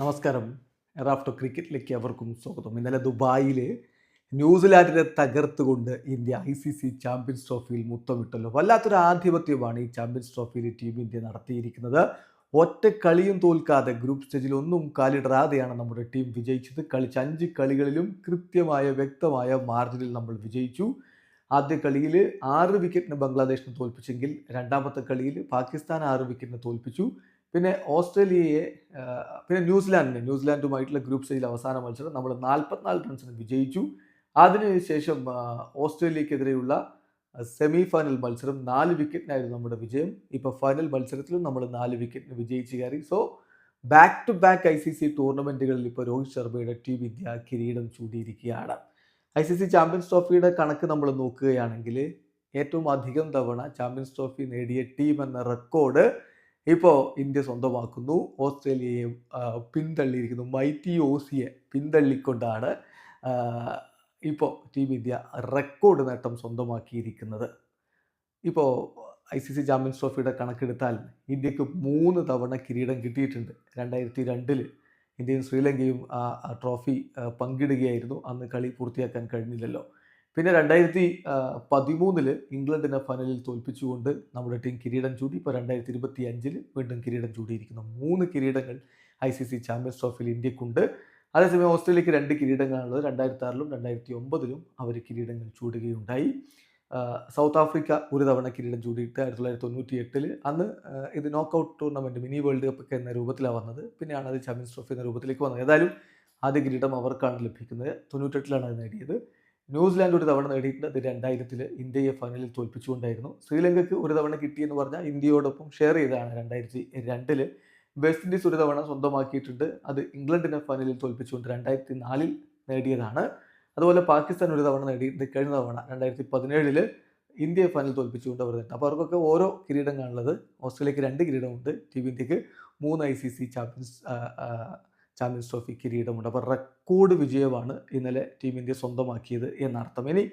നമസ്കാരം. എറാഫ്റ്റർ ക്രിക്കറ്റിലേക്ക് അവർക്കും സ്വാഗതം. ഇന്നലെ ദുബായിൽ ന്യൂസിലാൻഡിനെ തകർത്തുകൊണ്ട് India I C C champions ട്രോഫിയിൽ മുത്തമിട്ടല്ലോ. വല്ലാത്തൊരു ആധിപത്യമാണ് ഈ ചാമ്പ്യൻസ് ട്രോഫിയിൽ ടീം ഇന്ത്യ നടത്തിയിരിക്കുന്നത്. ഒറ്റ കളിയും തോൽക്കാതെ ഗ്രൂപ്പ് സ്റ്റേജിൽ ഒന്നും കാലിടറാതെയാണ് നമ്മുടെ ടീം വിജയിച്ചത്. കളിച്ച അഞ്ച് കളികളിലും കൃത്യമായ വ്യക്തമായ മാർജിനിൽ നമ്മൾ വിജയിച്ചു. ആദ്യ കളിയിൽ ആറ് വിക്കറ്റിന് ബംഗ്ലാദേശിനെ തോൽപ്പിച്ചെങ്കിൽ രണ്ടാമത്തെ കളിയിൽ പാകിസ്ഥാൻ ആറ് വിക്കറ്റിന് തോൽപ്പിച്ചു. പിന്നെ ഓസ്ട്രേലിയയെ പിന്നെ ന്യൂസിലാൻഡിനെ ന്യൂസിലാൻഡുമായിട്ടുള്ള ഗ്രൂപ്പ് സ്റ്റേജിൽ അവസാന മത്സരം നമ്മൾ നാൽപ്പത്തിനാല് റൺസിന് വിജയിച്ചു. അതിനുശേഷം ഓസ്ട്രേലിയക്കെതിരെയുള്ള സെമി ഫൈനൽ മത്സരം നാല് വിക്കറ്റിനായിരുന്നു നമ്മുടെ വിജയം. ഇപ്പോൾ ഫൈനൽ മത്സരത്തിലും നമ്മൾ നാല് വിക്കറ്റിന് വിജയിച്ച് കയറി. So back to back I C C ടൂർണമെന്റുകളിൽ ഇപ്പോൾ രോഹിത് ശർമ്മയുടെ ടീം ഇന്ത്യ കിരീടം ചൂടിയിരിക്കുകയാണ് ഐ സി സി ചാമ്പ്യൻസ് ട്രോഫിയുടെ കണക്ക് നമ്മൾ നോക്കുകയാണെങ്കിൽ ഏറ്റവും അധികം തവണ ചാമ്പ്യൻസ് ട്രോഫി നേടിയ ടീം എന്ന റെക്കോർഡ് ഇപ്പോൾ ഇന്ത്യ സ്വന്തമാക്കുന്നു. ഓസ്ട്രേലിയയെ പിന്തള്ളിയിരിക്കുന്നു. മൈറ്റി ഓസിയെ പിന്തള്ളിക്കൊണ്ടാണ് ഇപ്പോൾ ടീം ഇന്ത്യ റെക്കോർഡ് നേട്ടം സ്വന്തമാക്കിയിരിക്കുന്നത്. ഇപ്പോൾ ഐ സി സി ചാമ്പ്യൻസ് ട്രോഫിയുടെ കണക്കെടുത്താൽ ഇന്ത്യയ്ക്ക് മൂന്ന് തവണ കിരീടം കിട്ടിയിട്ടുണ്ട്. രണ്ടായിരത്തി രണ്ടിൽ ഇന്ത്യയും ശ്രീലങ്കയും ആ ട്രോഫി പങ്കിടുകയായിരുന്നു. അന്ന് കളി പൂർത്തിയാക്കാൻ കഴിഞ്ഞില്ലല്ലോ. പിന്നെ രണ്ടായിരത്തി പതിമൂന്നിൽ ഇംഗ്ലണ്ടിനെ ഫൈനലിൽ തോൽപ്പിച്ചുകൊണ്ട് നമ്മുടെ ടീം കിരീടം ചൂടി. ഇപ്പോൾ രണ്ടായിരത്തി ഇരുപത്തി അഞ്ചിൽ വീണ്ടും കിരീടം ചൂടിയിരിക്കുന്നു. മൂന്ന് കിരീടങ്ങൾ ഐ സി സി ചാമ്പ്യൻസ് ട്രോഫിയിൽ ഇന്ത്യക്കുണ്ട്. അതേസമയം ഓസ്ട്രേലിയക്ക് രണ്ട് കിരീടങ്ങളാണുള്ളത്. രണ്ടായിരത്തി ആറിലും രണ്ടായിരത്തി ഒമ്പതിലും അവർ കിരീടങ്ങൾ ചൂടുകയുണ്ടായി. സൗത്ത് ആഫ്രിക്ക ഒരു തവണ കിരീടം ചൂടിയിട്ട് ആയിരത്തി തൊള്ളായിരത്തി തൊണ്ണൂറ്റി എട്ടിൽ അന്ന് ഇത് knockout tournament mini world cup ഒക്കെ എന്ന രൂപത്തിലാണ് വന്നത്. പിന്നെയാണ് അത് ചാമ്പ്യൻസ് ട്രോഫി എന്ന രൂപത്തിലേക്ക് വന്നത്. ഏതായാലും ആദ്യ കിരീടം അവർക്കാണ് ലഭിക്കുന്നത്. തൊണ്ണൂറ്റെട്ടിലാണ് അത് നേടിയത്. ന്യൂസിലാൻഡ് ഒരു തവണ നേടിയിട്ടുണ്ട്. അത് രണ്ടായിരത്തിൽ ഇന്ത്യയെ ഫൈനലിൽ തോൽപ്പിച്ചുകൊണ്ടായിരുന്നു. ശ്രീലങ്കയ്ക്ക് ഒരു തവണ കിട്ടിയെന്ന് പറഞ്ഞാൽ ഇന്ത്യയോടൊപ്പം ഷെയർ ചെയ്തതാണ് രണ്ടായിരത്തി രണ്ടിൽ വെസ്റ്റ് ഇൻഡീസ് ഒരു തവണ സ്വന്തമാക്കിയിട്ടുണ്ട്. അത് ഇംഗ്ലണ്ടിനെ ഫൈനലിൽ തോൽപ്പിച്ചുകൊണ്ട് രണ്ടായിരത്തി നാലിൽ നേടിയതാണ്. അതുപോലെ പാകിസ്ഥാൻ ഒരു തവണ നേടിയിട്ടുണ്ട്. കഴിഞ്ഞ തവണ രണ്ടായിരത്തി പതിനേഴിൽ ഇന്ത്യയെ ഫൈനൽ തോൽപ്പിച്ചുകൊണ്ട് അവർ നേട്ടം അപ്പോൾ അവർക്കൊക്കെ ഓരോ കിരീടങ്ങളാണുള്ളത് ഓസ്ട്രേലിയക്ക് രണ്ട് കിരീടമുണ്ട്. ടീം ഇന്ത്യയ്ക്ക് മൂന്ന് I C C champions champions trophy കിരീടമുണ്ട്. അപ്പോൾ റെക്കോർഡ് വിജയമാണ് ഇന്നലെ ടീം ഇന്ത്യ സ്വന്തമാക്കിയത് എന്നർത്ഥം. ഇനി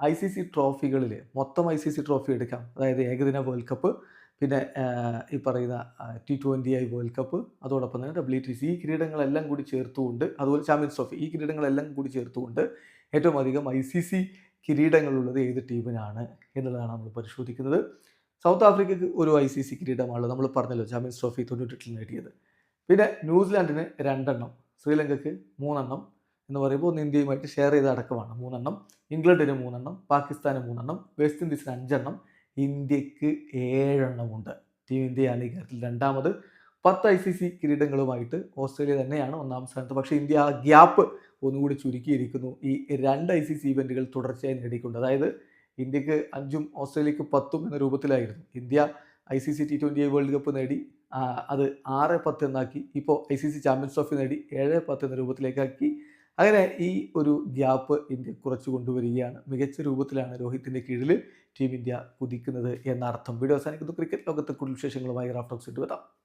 ഐ സി സി ട്രോഫികളിൽ മൊത്തം ഐ സി സി ട്രോഫി എടുക്കാം. അതായത് ഏകദിന വേൾഡ് കപ്പ് പിന്നെ ഈ പറയുന്ന T twenty I world cup അതോടൊപ്പം തന്നെ ഡബ്ല്യു ടി സി. ഈ കിരീടങ്ങളെല്ലാം കൂടി ചേർത്തുകൊണ്ട് അതുപോലെ ചാമ്പ്യൻസ് ട്രോഫി ഈ കിരീടങ്ങളെല്ലാം കൂടി ചേർത്തുകൊണ്ട് ഏറ്റവും അധികം ഐ സി സി കിരീടങ്ങളുള്ളത് ഏത് ടീമിനാണ് എന്നുള്ളതാണ് നമ്മൾ പരിശോധിക്കുന്നത്. സൗത്ത് ആഫ്രിക്കയ്ക്ക് ഒരു ഐ സി സി കിരീടമാണുള്ളത്. നമ്മൾ പറഞ്ഞല്ലോ ചാമ്പ്യൻസ് ട്രോഫി തൊണ്ണൂറ്റെട്ടിൽ നേടിയത്. പിന്നെ ന്യൂസിലാൻഡിന് രണ്ടെണ്ണം ശ്രീലങ്കയ്ക്ക് മൂന്നെണ്ണം എന്ന് പറയുമ്പോൾ ഒന്ന് ഇന്ത്യയുമായിട്ട് ഷെയർ ചെയ്ത അടക്കമാണ്. മൂന്നെണ്ണം. ഇംഗ്ലണ്ടിന് മൂന്നെണ്ണം പാകിസ്ഥാന് മൂന്നെണ്ണം വെസ്റ്റ് ഇൻഡീസിന് അഞ്ചെണ്ണം ഇന്ത്യയ്ക്ക് ഏഴെണ്ണമുണ്ട്. ടീം ഇന്ത്യയാണ് ഈ കാര്യത്തിൽ രണ്ടാമത്. പത്ത് ഐ സി സി കിരീടങ്ങളുമായിട്ട് ഓസ്ട്രേലിയ തന്നെയാണ് ഒന്നാം സ്ഥാനത്ത്. പക്ഷേ ഇന്ത്യ ആ ഗ്യാപ്പ് ഒന്നുകൂടി ചുരുക്കിയിരിക്കുന്നു. ഈ രണ്ട് ഐ സി സി ഇവന്റുകൾ തുടർച്ചയായി നേടിക്കൊണ്ട് അതായത് ഇന്ത്യയ്ക്ക് അഞ്ചും ഓസ്ട്രേലിയക്ക് പത്തും എന്ന രൂപത്തിലായിരുന്നു. India I C C T twenty world cup നേടി. അത് ആറ് പത്ത് എന്നാക്കി ഇപ്പോൾ I C C champions trophy നേടി ഏഴ് പത്ത് എന്ന രൂപത്തിലേക്കാക്കി. അങ്ങനെ ഈ ഒരു ഗ്യാപ്പ് ഇന്ത്യ കുറച്ച് കൊണ്ടുവരികയാണ്. മികച്ച രൂപത്തിലാണ് രോഹിത്തിന്റെ കീഴിൽ ടീം ഇന്ത്യ കുതിക്കുന്നത് എന്നർത്ഥം. വീഡിയോ അവസാനിക്കുന്നു. ക്രിക്കറ്റ് ലോകത്തെ കൂടുതൽ വിശേഷങ്ങളുമായി റാഫ്റ്റോക്സ് ഇട്ട് വരാം